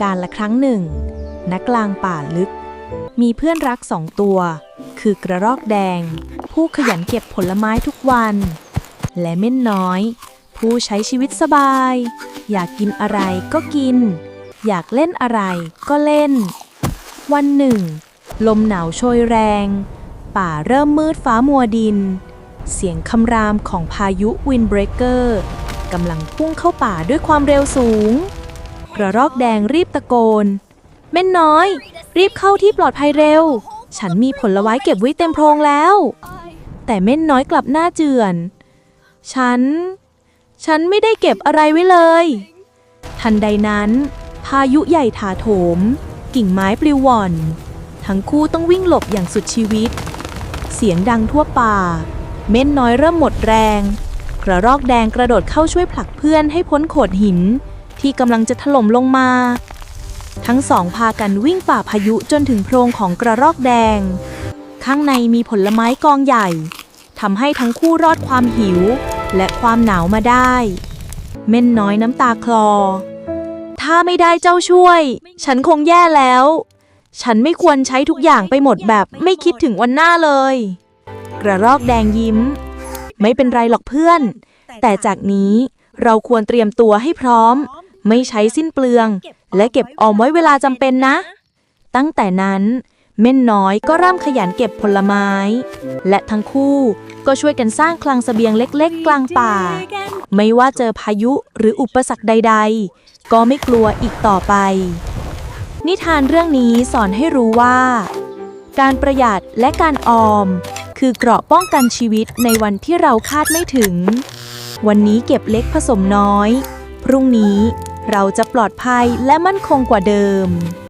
การละครั้งหนึ่งณกลางป่าลึก มีเพื่อนรักสองตัว คือกระรอกแดง ผู้ขยันเก็บผลไม้ทุกวัน และเม่นน้อย ผู้ใช้ชีวิตสบาย อยากกินอะไรก็กิน อยากเล่นอะไรก็เล่น วันหนึ่ง ลมหนาวโชยแรง ป่าเริ่มมืดฟ้ามัวดิน เสียงคำรามของพายุวินเบรกเกอร์กำลังพุ่งเข้าป่าด้วยความเร็วสูง กระรอกแดงรีบตะโกนเม่นน้อย รีบเข้าที่ปลอดภัยเร็ว ฉันมีผลไม้เก็บไว้เต็มโพรงแล้ว แต่เม่นน้อยกลับหน้าเจือน ฉัน ฉันไม่ได้เก็บอะไรไว้เลย ทันใดนั้น พายุใหญ่ถาโถม กิ่งไม้ปลิวว่อน ทั้งคู่ต้องวิ่งหลบอย่างสุดชีวิต เสียงดังทั่วป่า เม่นน้อยเริ่มหมดแรง กระรอกแดงกระโดดเข้าช่วยผลักเพื่อนให้พ้นโขดหิน ที่กำลังจะถล่มลงมา ทั้งสองพากันวิ่งฝ่าพายุจนถึงโพรงของกระรอกแดง ข้างในมีผลไม้กองใหญ่ทำให้ทั้งคู่รอดความหิว และความหนาวมาได้ เม่นน้อยน้ำตาคลอ ถ้าไม่ได้เจ้าช่วย ฉันคงแย่แล้ว ฉันไม่ควรใช้ทุกอย่างไปหมดแบบไม่คิดถึงวันหน้าเลย กระรอกแดงยิ้ม ไม่เป็นไรหรอกเพื่อน แต่จากนี้เราควรเตรียมตัวให้พร้อม ไม่ใช้สิ้นเปลือง และเก็บออมไว้เวลาจำเป็นนะ ตั้งแต่นั้น เม่นน้อยก็เริ่มขยันเก็บผลไม้ และทั้งคู่ก็ช่วยกันสร้างคลังสเสบียงเล็ก ๆ กลางป่า ไม่ว่าเจอพายุหรืออุปสรรคใด ๆ ก็ไม่กลัวอีกต่อไป นิทานเรื่องนี้สอนให้รู้ว่า การประหยัดและการออม คือเกราะป้องกันชีวิตในวันที่เราคาดไม่ถึง วันนี้เก็บเล็กผสมน้อย พรุ่งนี้ เราจะปลอดภัยและมั่นคงกว่าเดิม